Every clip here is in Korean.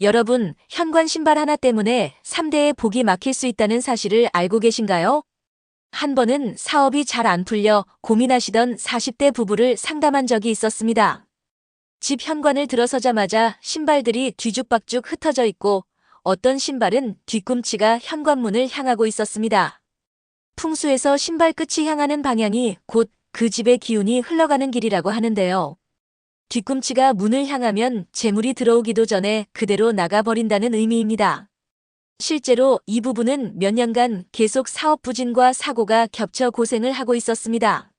여러분, 현관 신발 하나 때문에 3대의 복이 막힐 수 있다는 사실을 알고 계신가요? 한 번은 사업이 잘 안 풀려 고민하시던 40대 부부를 상담한 적이 있었습니다. 집 현관을 들어서자마자 신발들이 뒤죽박죽 흩어져 있고 어떤 신발은 뒤꿈치가 현관문을 향하고 있었습니다. 풍수에서 신발 끝이 향하는 방향이 곧 그 집의 기운이 흘러가는 길이라고 하는데요. 뒤꿈치가 문을 향하면 재물이 들어오기도 전에 그대로 나가버린다는 의미입니다. 실제로 이 부부는 몇 년간 계속 사업 부진과 사고가 겹쳐 고생을 하고 있었습니다.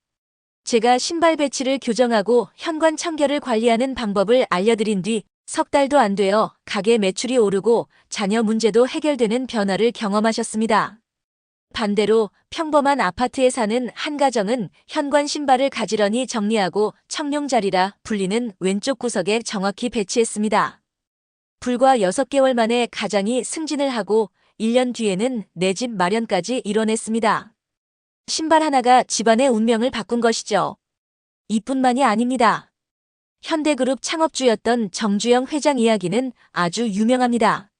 제가 신발 배치를 교정하고 현관 청결을 관리하는 방법을 알려드린 뒤 석 달도 안 되어 가게 매출이 오르고 자녀 문제도 해결되는 변화를 경험하셨습니다. 반대로 평범한 아파트에 사는 한 가정은 현관 신발을 가지런히 정리하고 청룡자리라 불리는 왼쪽 구석에 정확히 배치했습니다. 불과 6개월 만에 가장이 승진을 하고 1년 뒤에는 내 집 마련까지 이뤄냈습니다. 신발 하나가 집안의 운명을 바꾼 것이죠. 이뿐만이 아닙니다. 현대그룹 창업주였던 정주영 회장 이야기는 아주 유명합니다.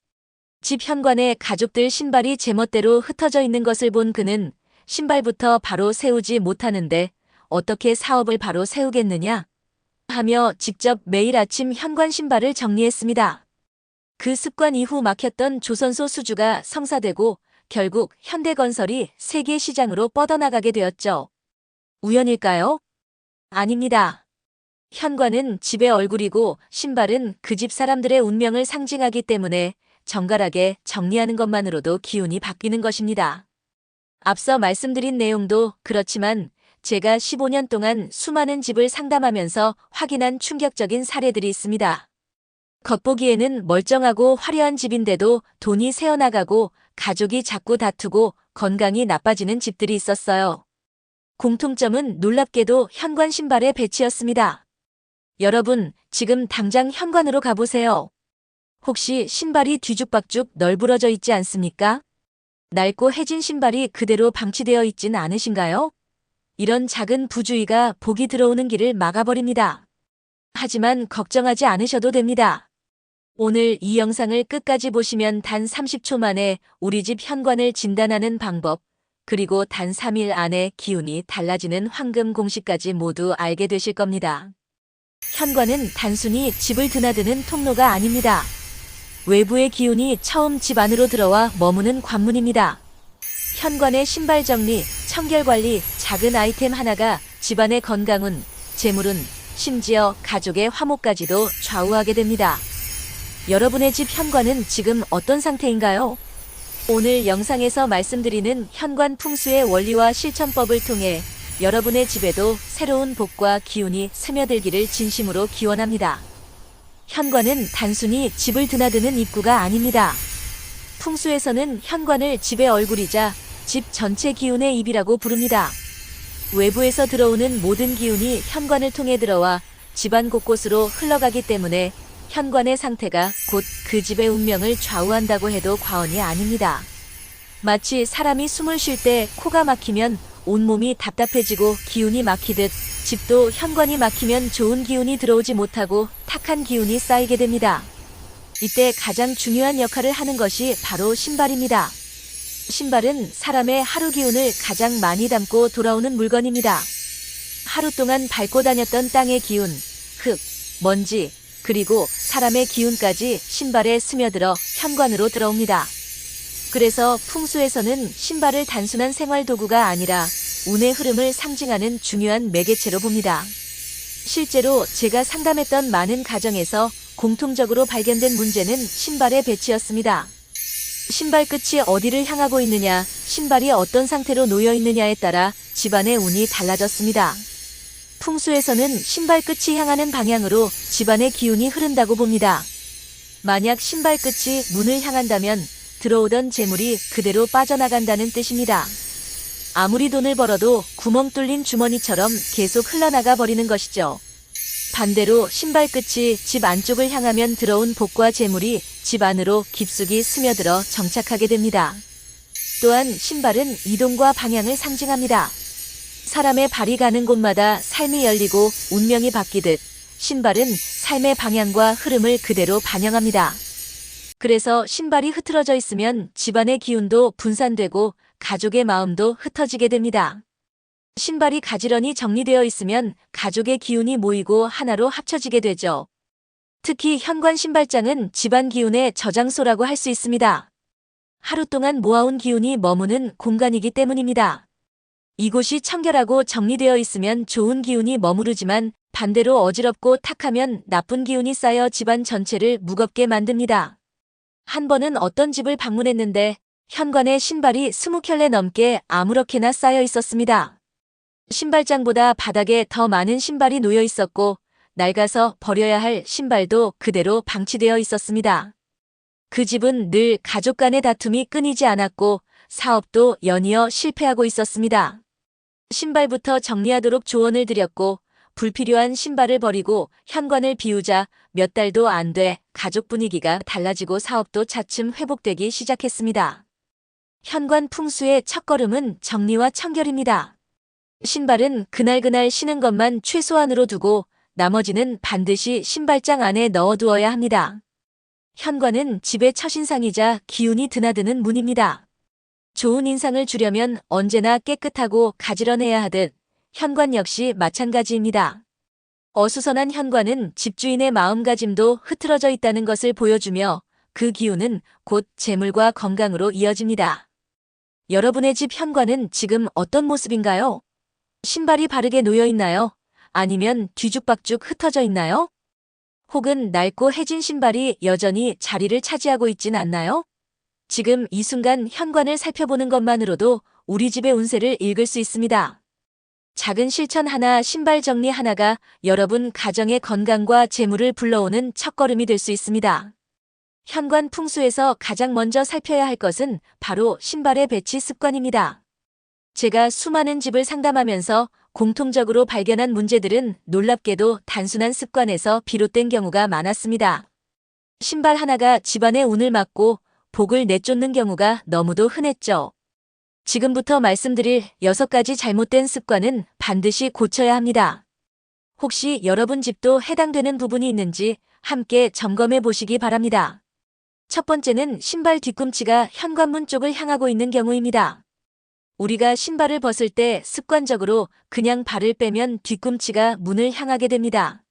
집 현관에 가족들 신발이 제멋대로 흩어져 있는 것을 본 그는 신발부터 바로 세우지 못하는데 어떻게 사업을 바로 세우겠느냐 하며 직접 매일 아침 현관 신발을 정리했습니다. 그 습관 이후 막혔던 조선소 수주가 성사되고 결국 현대건설이 세계 시장으로 뻗어나가게 되었죠. 우연일까요? 아닙니다. 현관은 집의 얼굴이고 신발은 그 집 사람들의 운명을 상징하기 때문에 정갈하게 정리하는 것만으로도 기운이 바뀌는 것입니다. 앞서 말씀드린 내용도 그렇지만 제가 15년 동안 수많은 집을 상담하면서 확인한 충격적인 사례들이 있습니다. 겉보기에는 멀쩡하고 화려한 집인데도 돈이 새어나가고 가족이 자꾸 다투고 건강이 나빠지는 집들이 있었어요. 공통점은 놀랍게도 현관 신발의 배치였습니다. 여러분, 지금 당장 현관으로 가보세요. 혹시 신발이 뒤죽박죽 널브러져 있지 않습니까? 낡고 해진 신발이 그대로 방치되어 있진 않으신가요? 이런 작은 부주의가 복이 들어오는 길을 막아버립니다. 하지만 걱정하지 않으셔도 됩니다. 오늘 이 영상을 끝까지 보시면 단 30초 만에 우리 집 현관을 진단하는 방법, 그리고 단 3일 안에 기운이 달라지는 황금 공식까지 모두 알게 되실 겁니다. 현관은 단순히 집을 드나드는 통로가 아닙니다. 외부의 기운이 처음 집 안으로 들어와 머무는 관문입니다. 현관의 신발 정리, 청결 관리, 작은 아이템 하나가 집안의 건강운, 재물운, 심지어 가족의 화목까지도 좌우하게 됩니다. 여러분의 집 현관은 지금 어떤 상태인가요? 오늘 영상에서 말씀드리는 현관 풍수의 원리와 실천법을 통해 여러분의 집에도 새로운 복과 기운이 스며들기를 진심으로 기원합니다. 현관은 단순히 집을 드나드는 입구가 아닙니다. 풍수에서는 현관을 집의 얼굴이자 집 전체 기운의 입이라고 부릅니다. 외부에서 들어오는 모든 기운이 현관을 통해 들어와 집안 곳곳으로 흘러가기 때문에 현관의 상태가 곧 그 집의 운명을 좌우한다고 해도 과언이 아닙니다. 마치 사람이 숨을 쉴 때 코가 막히면 온몸이 답답해지고 기운이 막히듯 집도 현관이 막히면 좋은 기운이 들어오지 못하고 탁한 기운이 쌓이게 됩니다. 이때 가장 중요한 역할을 하는 것이 바로 신발입니다. 신발은 사람의 하루 기운을 가장 많이 담고 돌아오는 물건입니다. 하루 동안 밟고 다녔던 땅의 기운, 흙, 먼지, 그리고 사람의 기운까지 신발에 스며들어 현관으로 들어옵니다. 그래서 풍수에서는 신발을 단순한 생활 도구가 아니라 운의 흐름을 상징하는 중요한 매개체로 봅니다. 실제로 제가 상담했던 많은 가정에서 공통적으로 발견된 문제는 신발의 배치였습니다. 신발 끝이 어디를 향하고 있느냐, 신발이 어떤 상태로 놓여 있느냐에 따라 집안의 운이 달라졌습니다. 풍수에서는 신발 끝이 향하는 방향으로 집안의 기운이 흐른다고 봅니다. 만약 신발 끝이 문을 향한다면 들어오던 재물이 그대로 빠져나간다는 뜻입니다. 아무리 돈을 벌어도 구멍 뚫린 주머니처럼 계속 흘러나가 버리는 것이죠. 반대로 신발 끝이 집 안쪽을 향하면 들어온 복과 재물이 집 안으로 깊숙이 스며들어 정착하게 됩니다. 또한 신발은 이동과 방향을 상징합니다. 사람의 발이 가는 곳마다 삶이 열리고 운명이 바뀌듯 신발은 삶의 방향과 흐름을 그대로 반영합니다. 그래서 신발이 흐트러져 있으면 집안의 기운도 분산되고 가족의 마음도 흩어지게 됩니다. 신발이 가지런히 정리되어 있으면 가족의 기운이 모이고 하나로 합쳐지게 되죠. 특히 현관 신발장은 집안 기운의 저장소라고 할 수 있습니다. 하루 동안 모아온 기운이 머무는 공간이기 때문입니다. 이곳이 청결하고 정리되어 있으면 좋은 기운이 머무르지만 반대로 어지럽고 탁하면 나쁜 기운이 쌓여 집안 전체를 무겁게 만듭니다. 한 번은 어떤 집을 방문했는데 현관에 신발이 스무 켤레 넘게 아무렇게나 쌓여 있었습니다. 신발장보다 바닥에 더 많은 신발이 놓여 있었고 낡아서 버려야 할 신발도 그대로 방치되어 있었습니다. 그 집은 늘 가족 간의 다툼이 끊이지 않았고 사업도 연이어 실패하고 있었습니다. 신발부터 정리하도록 조언을 드렸고 불필요한 신발을 버리고 현관을 비우자 몇 달도 안 돼 가족 분위기가 달라지고 사업도 차츰 회복되기 시작했습니다. 현관 풍수의 첫걸음은 정리와 청결입니다. 신발은 그날그날 신은 것만 최소한으로 두고 나머지는 반드시 신발장 안에 넣어두어야 합니다. 현관은 집의 첫인상이자 기운이 드나드는 문입니다. 좋은 인상을 주려면 언제나 깨끗하고 가지런해야 하듯 현관 역시 마찬가지입니다. 어수선한 현관은 집주인의 마음가짐도 흐트러져 있다는 것을 보여주며 그 기운은 곧 재물과 건강으로 이어집니다. 여러분의 집 현관은 지금 어떤 모습인가요? 신발이 바르게 놓여 있나요? 아니면 뒤죽박죽 흩어져 있나요? 혹은 낡고 해진 신발이 여전히 자리를 차지하고 있진 않나요? 지금 이 순간 현관을 살펴보는 것만으로도 우리 집의 운세를 읽을 수 있습니다. 작은 실천 하나, 신발 정리 하나가 여러분 가정의 건강과 재물을 불러오는 첫걸음이 될 수 있습니다. 현관 풍수에서 가장 먼저 살펴야 할 것은 바로 신발의 배치 습관입니다. 제가 수많은 집을 상담하면서 공통적으로 발견한 문제들은 놀랍게도 단순한 습관에서 비롯된 경우가 많았습니다. 신발 하나가 집안의 운을 막고 복을 내쫓는 경우가 너무도 흔했죠. 지금부터 말씀드릴 여섯 가지 잘못된 습관은 반드시 고쳐야 합니다. 혹시 여러분 집도 해당되는 부분이 있는지 함께 점검해 보시기 바랍니다. 첫 번째는 신발 뒤꿈치가 현관문 쪽을 향하고 있는 경우입니다. 우리가 신발을 벗을 때 습관적으로 그냥 발을 빼면 뒤꿈치가 문을 향하게 됩니다.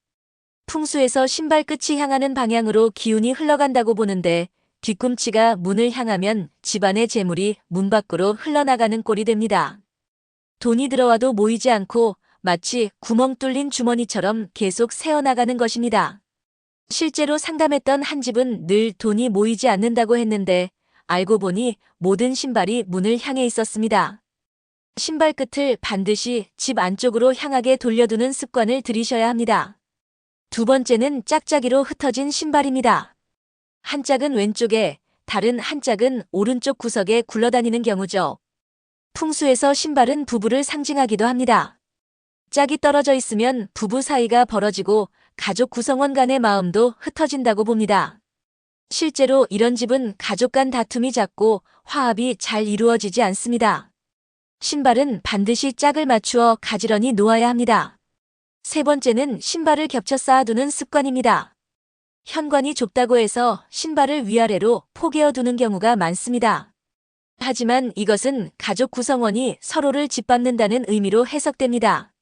풍수에서 신발 끝이 향하는 방향으로 기운이 흘러간다고 보는데 뒤꿈치가 문을 향하면 집안의 재물이 문 밖으로 흘러나가는 꼴이 됩니다. 돈이 들어와도 모이지 않고 마치 구멍 뚫린 주머니처럼 계속 새어나가는 것입니다. 실제로 상담했던 한 집은 늘 돈이 모이지 않는다고 했는데 알고 보니 모든 신발이 문을 향해 있었습니다. 신발 끝을 반드시 집 안쪽으로 향하게 돌려두는 습관을 들이셔야 합니다. 두 번째는 짝짝이로 흩어진 신발입니다. 한 짝은 왼쪽에 다른 한 짝은 오른쪽 구석에 굴러다니는 경우죠. 풍수에서 신발은 부부를 상징하기도 합니다. 짝이 떨어져 있으면 부부 사이가 벌어지고 가족 구성원 간의 마음도 흩어진다고 봅니다. 실제로 이런 집은 가족 간 다툼이 잦고 화합이 잘 이루어지지 않습니다. 신발은 반드시 짝을 맞추어 가지런히 놓아야 합니다. 세 번째는 신발을 겹쳐 쌓아두는 습관입니다. 현관이 좁다고 해서 신발을 위아래로 포개어 두는 경우가 많습니다. 하지만 이것은 가족 구성원이 서로를 짓밟는다는 의미로 해석됩니다.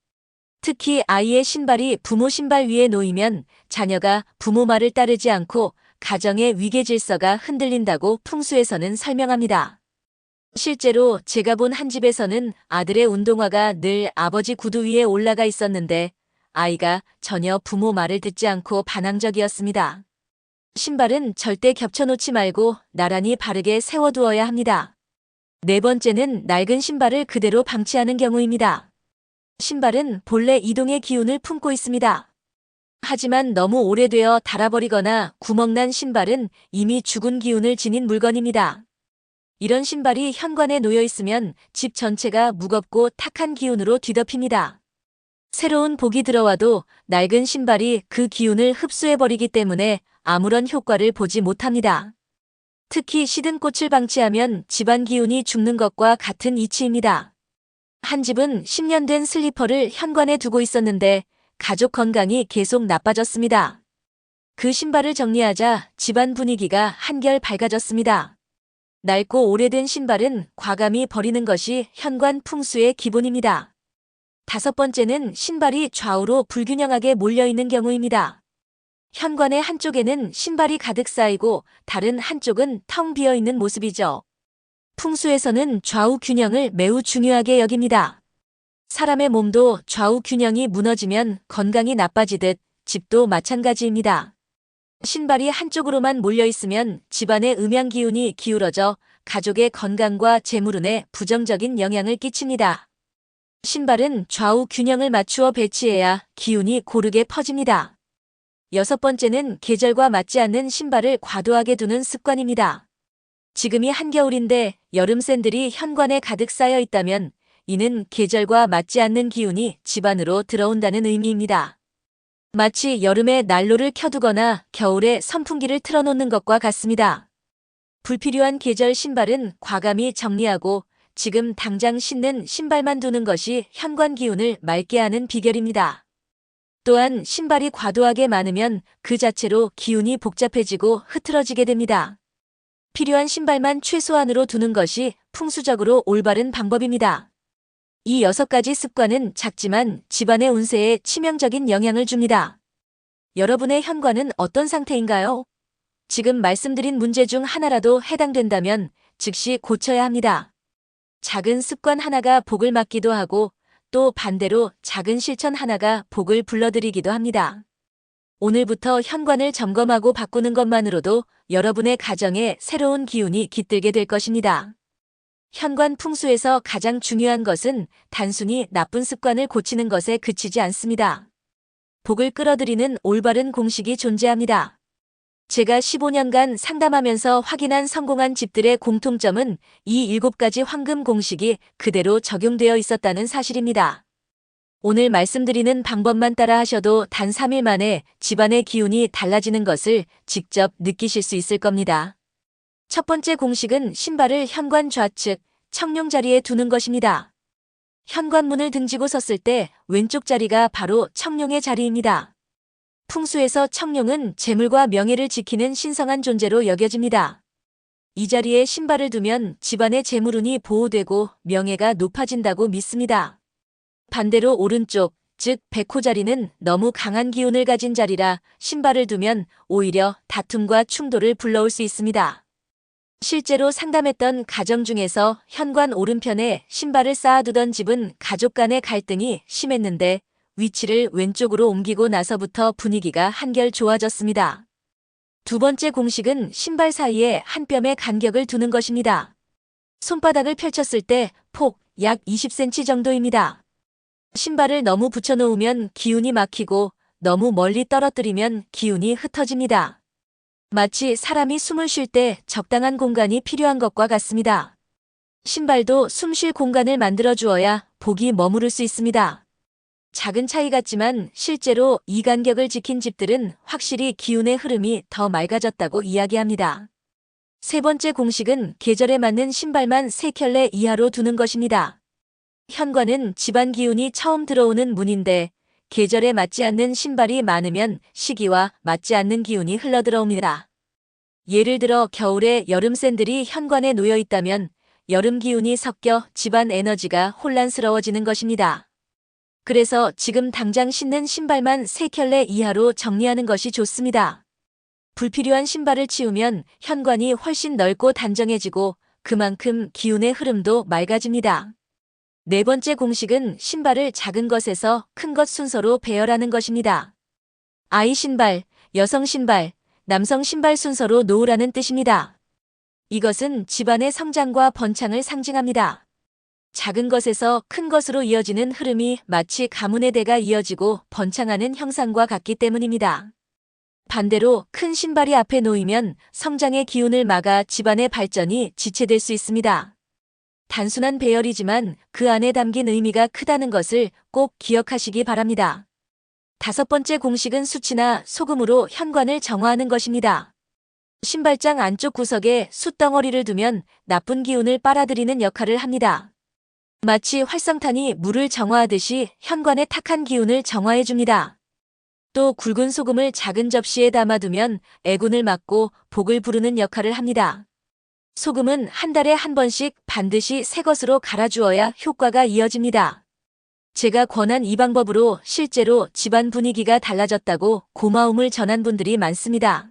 특히 아이의 신발이 부모 신발 위에 놓이면 자녀가 부모 말을 따르지 않고 가정의 위계 질서가 흔들린다고 풍수에서는 설명합니다. 실제로 제가 본 한 집에서는 아들의 운동화가 늘 아버지 구두 위에 올라가 있었는데 아이가 전혀 부모 말을 듣지 않고 반항적이었습니다. 신발은 절대 겹쳐놓지 말고 나란히 바르게 세워두어야 합니다. 네 번째는 낡은 신발을 그대로 방치하는 경우입니다. 신발은 본래 이동의 기운을 품고 있습니다. 하지만 너무 오래되어 닳아버리거나 구멍난 신발은 이미 죽은 기운을 지닌 물건입니다. 이런 신발이 현관에 놓여 있으면 집 전체가 무겁고 탁한 기운으로 뒤덮입니다. 새로운 복이 들어와도 낡은 신발이 그 기운을 흡수해버리기 때문에 아무런 효과를 보지 못합니다. 특히 시든 꽃을 방치하면 집안 기운이 죽는 것과 같은 이치입니다. 한 집은 10년 된 슬리퍼를 현관에 두고 있었는데 가족 건강이 계속 나빠졌습니다. 그 신발을 정리하자 집안 분위기가 한결 밝아졌습니다. 낡고 오래된 신발은 과감히 버리는 것이 현관 풍수의 기본입니다. 다섯 번째는 신발이 좌우로 불균형하게 몰려있는 경우입니다. 현관의 한쪽에는 신발이 가득 쌓이고 다른 한쪽은 텅 비어 있는 모습이죠. 풍수에서는 좌우 균형을 매우 중요하게 여깁니다. 사람의 몸도 좌우 균형이 무너지면 건강이 나빠지듯 집도 마찬가지입니다. 신발이 한쪽으로만 몰려 있으면 집안의 음양 기운이 기울어져 가족의 건강과 재물운에 부정적인 영향을 끼칩니다. 신발은 좌우 균형을 맞추어 배치해야 기운이 고르게 퍼집니다. 여섯 번째는 계절과 맞지 않는 신발을 과도하게 두는 습관입니다. 지금이 한겨울인데 여름 샌들이 현관에 가득 쌓여 있다면 이는 계절과 맞지 않는 기운이 집안으로 들어온다는 의미입니다. 마치 여름에 난로를 켜두거나 겨울에 선풍기를 틀어놓는 것과 같습니다. 불필요한 계절 신발은 과감히 정리하고 지금 당장 신는 신발만 두는 것이 현관 기운을 맑게 하는 비결입니다. 또한 신발이 과도하게 많으면 그 자체로 기운이 복잡해지고 흐트러지게 됩니다. 필요한 신발만 최소한으로 두는 것이 풍수적으로 올바른 방법입니다. 이 여섯 가지 습관은 작지만 집안의 운세에 치명적인 영향을 줍니다. 여러분의 현관은 어떤 상태인가요? 지금 말씀드린 문제 중 하나라도 해당된다면 즉시 고쳐야 합니다. 작은 습관 하나가 복을 막기도 하고 또 반대로 작은 실천 하나가 복을 불러들이기도 합니다. 오늘부터 현관을 점검하고 바꾸는 것만으로도 여러분의 가정에 새로운 기운이 깃들게 될 것입니다. 현관 풍수에서 가장 중요한 것은 단순히 나쁜 습관을 고치는 것에 그치지 않습니다. 복을 끌어들이는 올바른 공식이 존재합니다. 제가 15년간 상담하면서 확인한 성공한 집들의 공통점은 이 일곱 가지 황금 공식이 그대로 적용되어 있었다는 사실입니다. 오늘 말씀드리는 방법만 따라 하셔도 단 3일 만에 집안의 기운이 달라지는 것을 직접 느끼실 수 있을 겁니다. 첫 번째 공식은 신발을 현관 좌측, 청룡 자리에 두는 것입니다. 현관문을 등지고 섰을 때 왼쪽 자리가 바로 청룡의 자리입니다. 풍수에서 청룡은 재물과 명예를 지키는 신성한 존재로 여겨집니다. 이 자리에 신발을 두면 집안의 재물운이 보호되고 명예가 높아진다고 믿습니다. 반대로 오른쪽, 즉 백호 자리는 너무 강한 기운을 가진 자리라 신발을 두면 오히려 다툼과 충돌을 불러올 수 있습니다. 실제로 상담했던 가정 중에서 현관 오른편에 신발을 쌓아두던 집은 가족 간의 갈등이 심했는데 위치를 왼쪽으로 옮기고 나서부터 분위기가 한결 좋아졌습니다. 두 번째 공식은 신발 사이에 한 뼘의 간격을 두는 것입니다. 손바닥을 펼쳤을 때 폭 약 20cm 정도입니다. 신발을 너무 붙여놓으면 기운이 막히고 너무 멀리 떨어뜨리면 기운이 흩어집니다. 마치 사람이 숨을 쉴 때 적당한 공간이 필요한 것과 같습니다. 신발도 숨 쉴 공간을 만들어 주어야 복이 머무를 수 있습니다. 작은 차이 같지만 실제로 이 간격을 지킨 집들은 확실히 기운의 흐름이 더 맑아졌다고 이야기합니다. 세 번째 공식은 계절에 맞는 신발만 3켤레 이하로 두는 것입니다. 현관은 집안 기운이 처음 들어오는 문인데 계절에 맞지 않는 신발이 많으면 시기와 맞지 않는 기운이 흘러들어옵니다. 예를 들어 겨울에 여름 샌들이 현관에 놓여 있다면 여름 기운이 섞여 집안 에너지가 혼란스러워지는 것입니다. 그래서 지금 당장 신는 신발만 3켤레 이하로 정리하는 것이 좋습니다. 불필요한 신발을 치우면 현관이 훨씬 넓고 단정해지고 그만큼 기운의 흐름도 맑아집니다. 네 번째 공식은 신발을 작은 것에서 큰 것 순서로 배열하는 것입니다. 아이 신발, 여성 신발, 남성 신발 순서로 놓으라는 뜻입니다. 이것은 집안의 성장과 번창을 상징합니다. 작은 것에서 큰 것으로 이어지는 흐름이 마치 가문의 대가 이어지고 번창하는 형상과 같기 때문입니다. 반대로 큰 신발이 앞에 놓이면 성장의 기운을 막아 집안의 발전이 지체될 수 있습니다. 단순한 배열이지만 그 안에 담긴 의미가 크다는 것을 꼭 기억하시기 바랍니다. 다섯 번째 공식은 수치나 소금으로 현관을 정화하는 것입니다. 신발장 안쪽 구석에 숯덩어리를 두면 나쁜 기운을 빨아들이는 역할을 합니다. 마치 활성탄이 물을 정화하듯이 현관의 탁한 기운을 정화해 줍니다. 또 굵은 소금을 작은 접시에 담아두면 애군을 막고 복을 부르는 역할을 합니다. 소금은 한 달에 한 번씩 반드시 새 것으로 갈아주어야 효과가 이어집니다. 제가 권한 이 방법으로 실제로 집안 분위기가 달라졌다고 고마움을 전한 분들이 많습니다.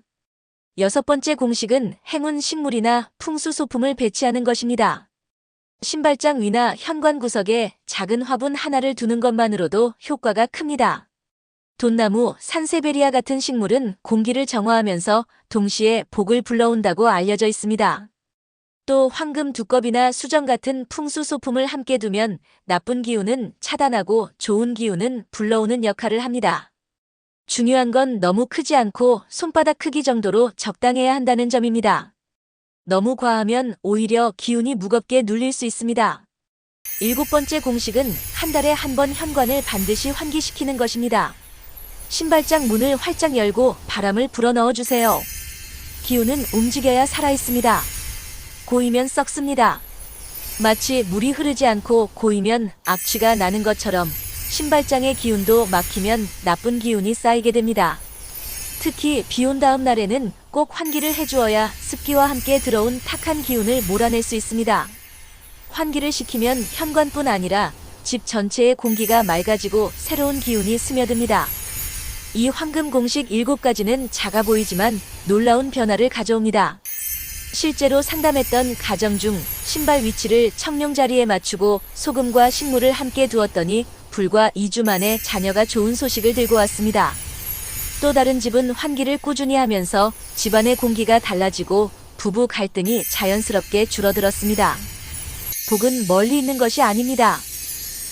여섯 번째 공식은 행운 식물이나 풍수 소품을 배치하는 것입니다. 신발장 위나 현관 구석에 작은 화분 하나를 두는 것만으로도 효과가 큽니다. 돈나무, 산세베리아 같은 식물은 공기를 정화하면서 동시에 복을 불러온다고 알려져 있습니다. 또 황금 두꺼비나 수정 같은 풍수 소품을 함께 두면 나쁜 기운은 차단하고 좋은 기운은 불러오는 역할을 합니다. 중요한 건 너무 크지 않고 손바닥 크기 정도로 적당해야 한다는 점입니다. 너무 과하면 오히려 기운이 무겁게 눌릴 수 있습니다. 일곱 번째 공식은 한 달에 한 번 현관을 반드시 환기시키는 것입니다. 신발장 문을 활짝 열고 바람을 불어넣어 주세요. 기운은 움직여야 살아있습니다. 고이면 썩습니다. 마치 물이 흐르지 않고 고이면 악취가 나는 것처럼 신발장의 기운도 막히면 나쁜 기운이 쌓이게 됩니다. 특히 비온 다음 날에는 꼭 환기를 해주어야 습기와 함께 들어온 탁한 기운을 몰아낼 수 있습니다. 환기를 시키면 현관뿐 아니라 집 전체의 공기가 맑아지고 새로운 기운이 스며듭니다. 이 황금 공식 7가지는 작아 보이지만 놀라운 변화를 가져옵니다. 실제로 상담했던 가정 중 신발 위치를 청룡 자리에 맞추고 소금과 식물을 함께 두었더니 불과 2주 만에 자녀가 좋은 소식을 들고 왔습니다. 또 다른 집은 환기를 꾸준히 하면서 집안의 공기가 달라지고 부부 갈등이 자연스럽게 줄어들었습니다. 복은 멀리 있는 것이 아닙니다.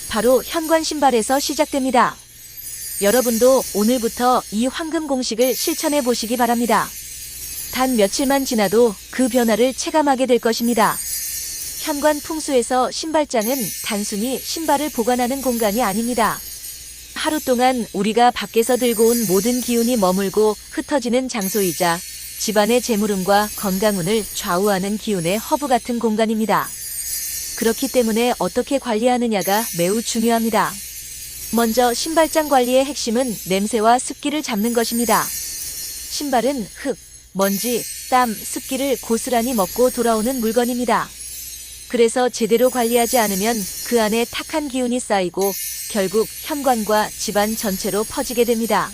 바로 현관 신발에서 시작됩니다. 여러분도 오늘부터 이 황금 공식을 실천해 보시기 바랍니다. 단 며칠만 지나도 그 변화를 체감하게 될 것입니다. 현관 풍수에서 신발장은 단순히 신발을 보관하는 공간이 아닙니다. 하루 동안 우리가 밖에서 들고 온 모든 기운이 머물고 흩어지는 장소이자 집안의 재물운과 건강운을 좌우하는 기운의 허브 같은 공간입니다. 그렇기 때문에 어떻게 관리하느냐가 매우 중요합니다. 먼저 신발장 관리의 핵심은 냄새와 습기를 잡는 것입니다. 신발은 흙, 먼지, 땀, 습기를 고스란히 먹고 돌아오는 물건입니다. 그래서 제대로 관리하지 않으면 그 안에 탁한 기운이 쌓이고 결국 현관과 집안 전체로 퍼지게 됩니다.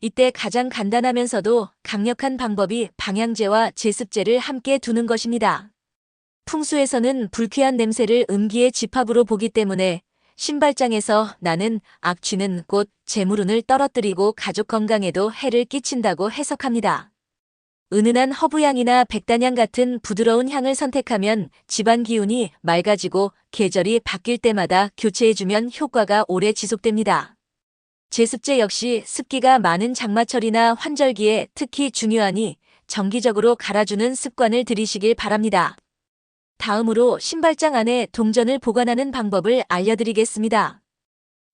이때 가장 간단하면서도 강력한 방법이 방향제와 제습제를 함께 두는 것입니다. 풍수에서는 불쾌한 냄새를 음기의 집합으로 보기 때문에 신발장에서 나는 악취는 곧 재물운을 떨어뜨리고 가족 건강에도 해를 끼친다고 해석합니다. 은은한 허브향이나 백단향 같은 부드러운 향을 선택하면 집안 기운이 맑아지고 계절이 바뀔 때마다 교체해주면 효과가 오래 지속됩니다. 제습제 역시 습기가 많은 장마철이나 환절기에 특히 중요하니 정기적으로 갈아주는 습관을 들이시길 바랍니다. 다음으로 신발장 안에 동전을 보관하는 방법을 알려드리겠습니다.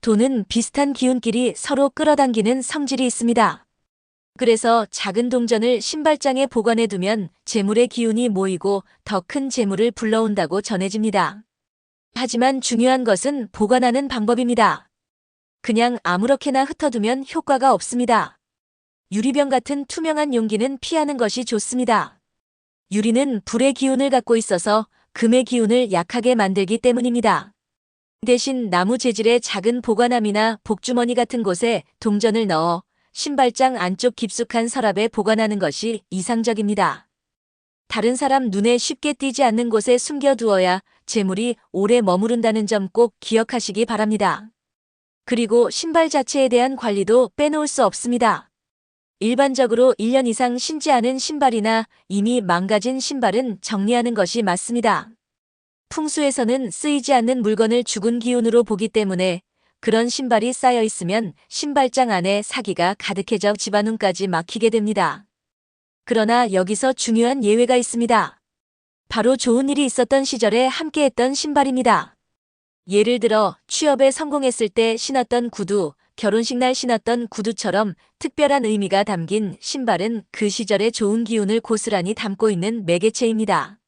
돈은 비슷한 기운끼리 서로 끌어당기는 성질이 있습니다. 그래서 작은 동전을 신발장에 보관해 두면 재물의 기운이 모이고 더 큰 재물을 불러온다고 전해집니다. 하지만 중요한 것은 보관하는 방법입니다. 그냥 아무렇게나 흩어두면 효과가 없습니다. 유리병 같은 투명한 용기는 피하는 것이 좋습니다. 유리는 불의 기운을 갖고 있어서 금의 기운을 약하게 만들기 때문입니다. 대신 나무 재질의 작은 보관함이나 복주머니 같은 곳에 동전을 넣어 신발장 안쪽 깊숙한 서랍에 보관하는 것이 이상적입니다. 다른 사람 눈에 쉽게 띄지 않는 곳에 숨겨두어야 재물이 오래 머무른다는 점 꼭 기억하시기 바랍니다. 그리고 신발 자체에 대한 관리도 빼놓을 수 없습니다. 일반적으로 1년 이상 신지 않은 신발이나 이미 망가진 신발은 정리하는 것이 맞습니다. 풍수에서는 쓰이지 않는 물건을 죽은 기운으로 보기 때문에 그런 신발이 쌓여 있으면 신발장 안에 사기가 가득해져 집안운까지 막히게 됩니다. 그러나 여기서 중요한 예외가 있습니다. 바로 좋은 일이 있었던 시절에 함께했던 신발입니다. 예를 들어 취업에 성공했을 때 신었던 구두, 결혼식 날 신었던 구두처럼 특별한 의미가 담긴 신발은 그 시절의 좋은 기운을 고스란히 담고 있는 매개체입니다.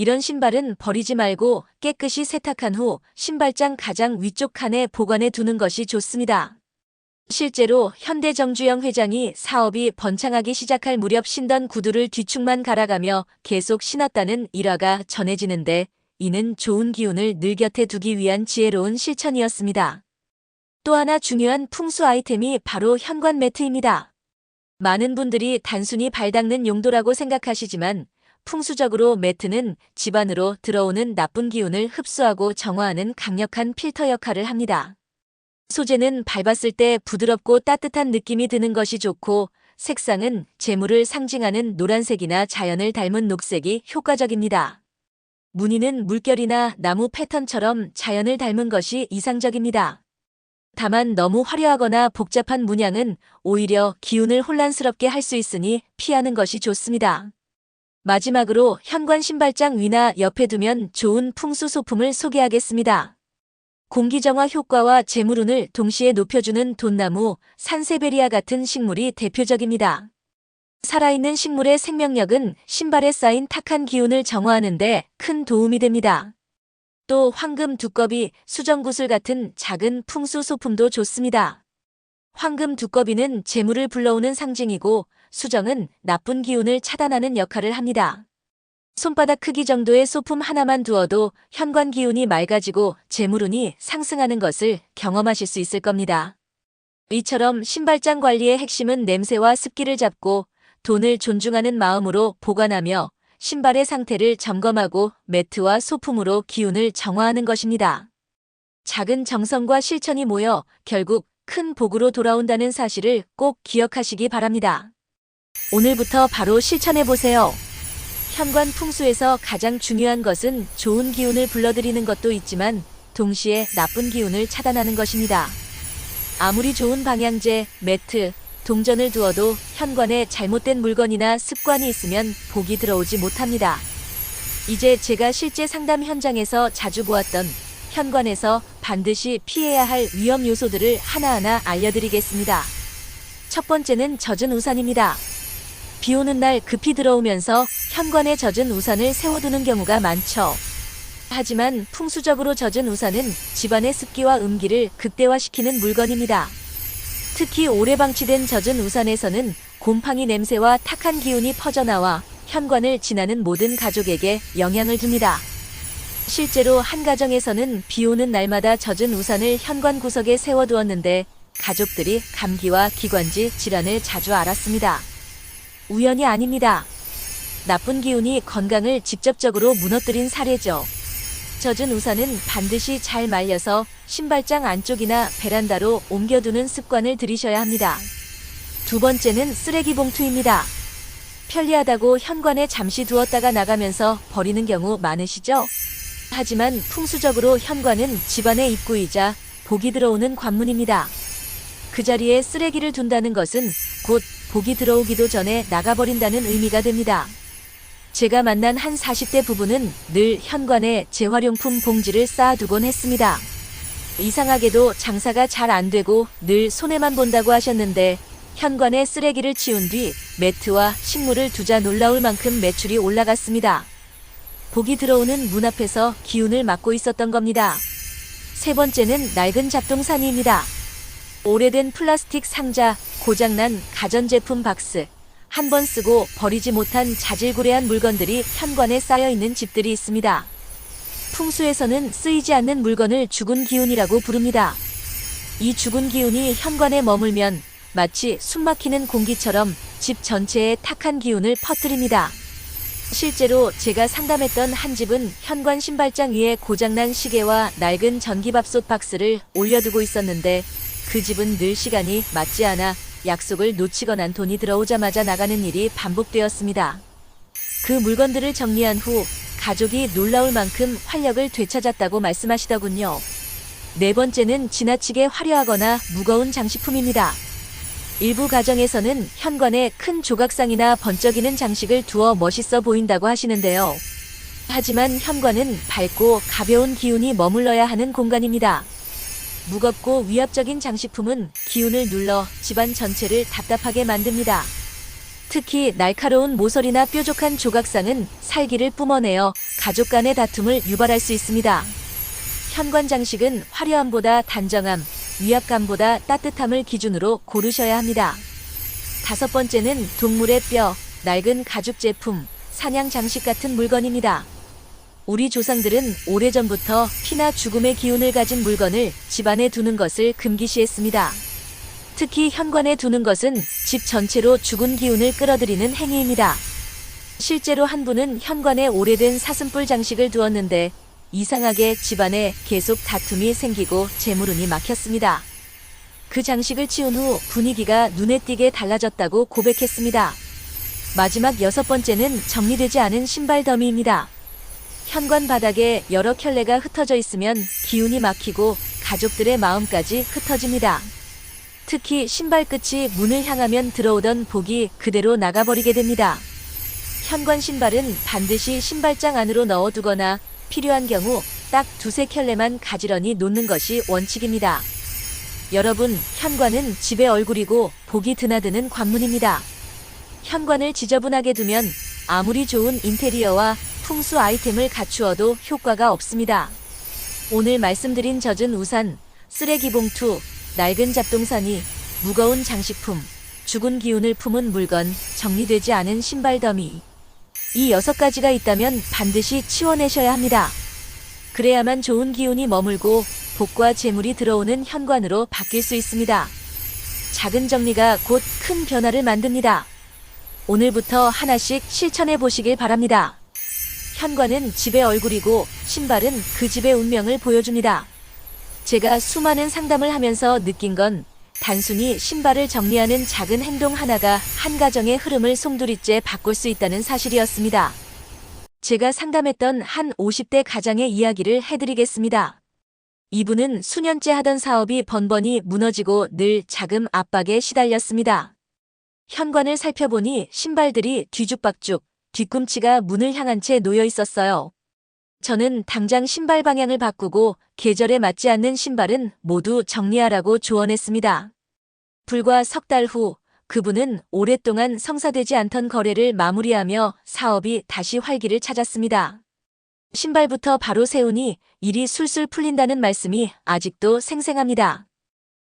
이런 신발은 버리지 말고 깨끗이 세탁한 후 신발장 가장 위쪽 칸에 보관해 두는 것이 좋습니다. 실제로 현대정주영 회장이 사업이 번창하기 시작할 무렵 신던 구두를 뒤축만 갈아가며 계속 신었다는 일화가 전해지는데 이는 좋은 기운을 늘 곁에 두기 위한 지혜로운 실천이었습니다. 또 하나 중요한 풍수 아이템이 바로 현관 매트입니다. 많은 분들이 단순히 발 닦는 용도라고 생각하시지만 풍수적으로 매트는 집안으로 들어오는 나쁜 기운을 흡수하고 정화하는 강력한 필터 역할을 합니다. 소재는 밟았을 때 부드럽고 따뜻한 느낌이 드는 것이 좋고 색상은 재물을 상징하는 노란색이나 자연을 닮은 녹색이 효과적입니다. 무늬는 물결이나 나무 패턴처럼 자연을 닮은 것이 이상적입니다. 다만 너무 화려하거나 복잡한 문양은 오히려 기운을 혼란스럽게 할 수 있으니 피하는 것이 좋습니다. 마지막으로 현관 신발장 위나 옆에 두면 좋은 풍수 소품을 소개하겠습니다. 공기정화 효과와 재물운을 동시에 높여주는 돈나무, 산세베리아 같은 식물이 대표적입니다. 살아있는 식물의 생명력은 신발에 쌓인 탁한 기운을 정화하는데 큰 도움이 됩니다. 또 황금 두꺼비, 수정구슬 같은 작은 풍수 소품도 좋습니다. 황금 두꺼비는 재물을 불러오는 상징이고 수정은 나쁜 기운을 차단하는 역할을 합니다. 손바닥 크기 정도의 소품 하나만 두어도 현관 기운이 맑아지고 재물운이 상승하는 것을 경험하실 수 있을 겁니다. 이처럼 신발장 관리의 핵심은 냄새와 습기를 잡고 돈을 존중하는 마음으로 보관하며 신발의 상태를 점검하고 매트와 소품으로 기운을 정화하는 것입니다. 작은 정성과 실천이 모여 결국 큰 복으로 돌아온다는 사실을 꼭 기억하시기 바랍니다. 오늘부터 바로 실천해 보세요. 현관 풍수에서 가장 중요한 것은 좋은 기운을 불러들이는 것도 있지만 동시에 나쁜 기운을 차단하는 것입니다. 아무리 좋은 방향제, 매트, 동전을 두어도 현관에 잘못된 물건이나 습관이 있으면 복이 들어오지 못합니다. 이제 제가 실제 상담 현장에서 자주 보았던 현관에서 반드시 피해야 할 위험 요소들을 하나하나 알려드리겠습니다. 첫 번째는 젖은 우산입니다. 비 오는 날 급히 들어오면서 현관에 젖은 우산을 세워두는 경우가 많죠. 하지만 풍수적으로 젖은 우산은 집안의 습기와 음기를 극대화시키는 물건입니다. 특히 오래 방치된 젖은 우산에서는 곰팡이 냄새와 탁한 기운이 퍼져나와 현관을 지나는 모든 가족에게 영향을 줍니다. 실제로 한 가정에서는 비 오는 날마다 젖은 우산을 현관 구석에 세워두었는데 가족들이 감기와 기관지 질환을 자주 앓았습니다. 우연이 아닙니다. 나쁜 기운이 건강을 직접적으로 무너뜨린 사례죠. 젖은 우산은 반드시 잘 말려서 신발장 안쪽이나 베란다로 옮겨두는 습관을 들이셔야 합니다. 두 번째는 쓰레기 봉투입니다. 편리하다고 현관에 잠시 두었다가 나가면서 버리는 경우 많으시죠? 하지만 풍수적으로 현관은 집안의 입구이자 복이 들어오는 관문입니다. 그 자리에 쓰레기를 둔다는 것은 곧 복이 들어오기도 전에 나가버린다는 의미가 됩니다. 제가 만난 한 40대 부부는 늘 현관에 재활용품 봉지를 쌓아두곤 했습니다. 이상하게도 장사가 잘 안 되고 늘 손해만 본다고 하셨는데 현관에 쓰레기를 치운 뒤 매트와 식물을 두자 놀라울 만큼 매출이 올라갔습니다. 복이 들어오는 문 앞에서 기운을 맡고 있었던 겁니다. 세 번째는 낡은 잡동사니입니다. 오래된 플라스틱 상자, 고장난 가전제품 박스, 한 번 쓰고 버리지 못한 자질구레한 물건들이 현관에 쌓여 있는 집들이 있습니다. 풍수에서는 쓰이지 않는 물건을 죽은 기운이라고 부릅니다. 이 죽은 기운이 현관에 머물면 마치 숨막히는 공기처럼 집 전체에 탁한 기운을 퍼뜨립니다. 실제로 제가 상담했던 한 집은 현관 신발장 위에 고장난 시계와 낡은 전기밥솥 박스를 올려두고 있었는데 그 집은 늘 시간이 맞지 않아 약속을 놓치거나 돈이 들어오자마자 나가는 일이 반복되었습니다. 그 물건들을 정리한 후 가족이 놀라울 만큼 활력을 되찾았다고 말씀하시더군요. 네 번째는 지나치게 화려하거나 무거운 장식품입니다. 일부 가정에서는 현관에 큰 조각상이나 번쩍이는 장식을 두어 멋있어 보인다고 하시는데요. 하지만 현관은 밝고 가벼운 기운이 머물러야 하는 공간입니다. 무겁고 위압적인 장식품은 기운을 눌러 집안 전체를 답답하게 만듭니다. 특히 날카로운 모서리나 뾰족한 조각상은 살기를 뿜어내어 가족 간의 다툼을 유발할 수 있습니다. 현관 장식은 화려함보다 단정함, 위압감보다 따뜻함을 기준으로 고르셔야 합니다. 다섯 번째는 동물의 뼈, 낡은 가죽 제품, 사냥 장식 같은 물건입니다. 우리 조상들은 오래전부터 피나 죽음의 기운을 가진 물건을 집안에 두는 것을 금기시했습니다. 특히 현관에 두는 것은 집 전체로 죽은 기운을 끌어들이는 행위입니다. 실제로 한 분은 현관에 오래된 사슴뿔 장식을 두었는데 이상하게 집안에 계속 다툼이 생기고 재물운이 막혔습니다. 그 장식을 치운 후 분위기가 눈에 띄게 달라졌다고 고백했습니다. 마지막 여섯 번째는 정리되지 않은 신발 더미입니다. 현관 바닥에 여러 켤레가 흩어져 있으면 기운이 막히고 가족들의 마음까지 흩어집니다. 특히 신발 끝이 문을 향하면 들어오던 복이 그대로 나가버리게 됩니다. 현관 신발은 반드시 신발장 안으로 넣어두거나 필요한 경우 딱 두세 켤레만 가지런히 놓는 것이 원칙입니다. 여러분, 현관은 집의 얼굴이고 복이 드나드는 관문입니다. 현관을 지저분하게 두면 아무리 좋은 인테리어와 풍수 아이템을 갖추어도 효과가 없습니다. 오늘 말씀드린 젖은 우산, 쓰레기 봉투, 낡은 잡동사니, 무거운 장식품, 죽은 기운을 품은 물건, 정리되지 않은 신발 더미. 이 여섯 가지가 있다면 반드시 치워내셔야 합니다. 그래야만 좋은 기운이 머물고 복과 재물이 들어오는 현관으로 바뀔 수 있습니다. 작은 정리가 곧 큰 변화를 만듭니다. 오늘부터 하나씩 실천해 보시길 바랍니다. 현관은 집의 얼굴이고 신발은 그 집의 운명을 보여줍니다. 제가 수많은 상담을 하면서 느낀 건 단순히 신발을 정리하는 작은 행동 하나가 한 가정의 흐름을 송두리째 바꿀 수 있다는 사실이었습니다. 제가 상담했던 한 50대 가장의 이야기를 해드리겠습니다. 이분은 수년째 하던 사업이 번번이 무너지고 늘 자금 압박에 시달렸습니다. 현관을 살펴보니 신발들이 뒤죽박죽, 뒤꿈치가 문을 향한 채 놓여 있었어요. 저는 당장 신발 방향을 바꾸고 계절에 맞지 않는 신발은 모두 정리하라고 조언했습니다. 불과 석 달 후 그분은 오랫동안 성사되지 않던 거래를 마무리하며 사업이 다시 활기를 찾았습니다. 신발부터 바로 세우니 일이 술술 풀린다는 말씀이 아직도 생생합니다.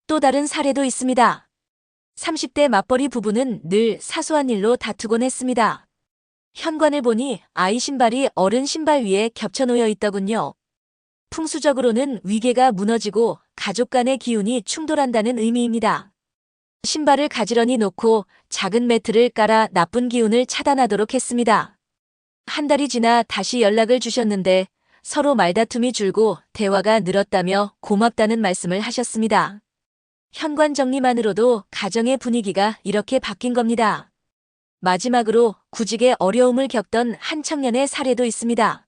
또 다른 사례도 있습니다. 30대 맞벌이 부부는 늘 사소한 일로 다투곤 했습니다. 현관을 보니 아이 신발이 어른 신발 위에 겹쳐 놓여 있더군요. 풍수적으로는 위계가 무너지고 가족 간의 기운이 충돌한다는 의미입니다. 신발을 가지런히 놓고 작은 매트를 깔아 나쁜 기운을 차단하도록 했습니다. 한 달이 지나 다시 연락을 주셨는데 서로 말다툼이 줄고 대화가 늘었다며 고맙다는 말씀을 하셨습니다. 현관 정리만으로도 가정의 분위기가 이렇게 바뀐 겁니다. 마지막으로 구직에 어려움을 겪던 한 청년의 사례도 있습니다.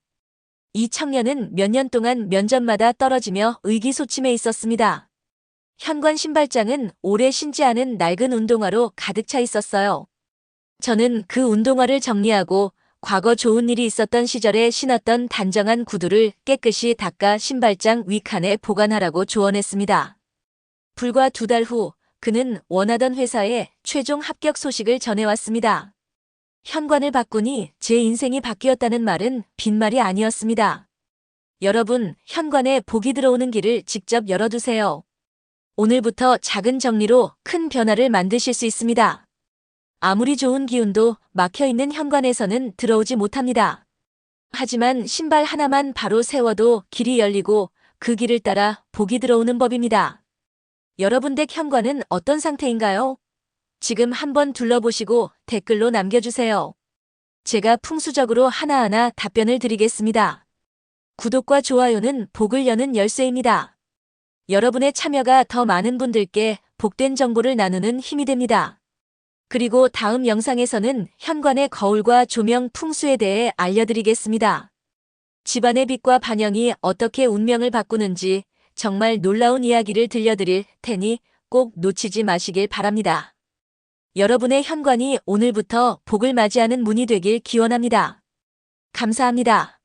이 청년은 몇 년 동안 면접마다 떨어지며 의기소침해 있었습니다. 현관 신발장은 오래 신지 않은 낡은 운동화로 가득 차 있었어요. 저는 그 운동화를 정리하고 과거 좋은 일이 있었던 시절에 신었던 단정한 구두를 깨끗이 닦아 신발장 위칸에 보관하라고 조언했습니다. 불과 두 달 후 그는 원하던 회사에 최종 합격 소식을 전해왔습니다. 현관을 바꾸니 제 인생이 바뀌었다는 말은 빈말이 아니었습니다. 여러분, 현관에 복이 들어오는 길을 직접 열어두세요. 오늘부터 작은 정리로 큰 변화를 만드실 수 있습니다. 아무리 좋은 기운도 막혀 있는 현관에서는 들어오지 못합니다. 하지만 신발 하나만 바로 세워도 길이 열리고 그 길을 따라 복이 들어오는 법입니다. 여러분 댁 현관은 어떤 상태인가요? 지금 한번 둘러보시고 댓글로 남겨주세요. 제가 풍수적으로 하나하나 답변을 드리겠습니다. 구독과 좋아요는 복을 여는 열쇠입니다. 여러분의 참여가 더 많은 분들께 복된 정보를 나누는 힘이 됩니다. 그리고 다음 영상에서는 현관의 거울과 조명 풍수에 대해 알려드리겠습니다. 집안의 빛과 반영이 어떻게 운명을 바꾸는지 정말 놀라운 이야기를 들려드릴 테니 꼭 놓치지 마시길 바랍니다. 여러분의 현관이 오늘부터 복을 맞이하는 문이 되길 기원합니다. 감사합니다.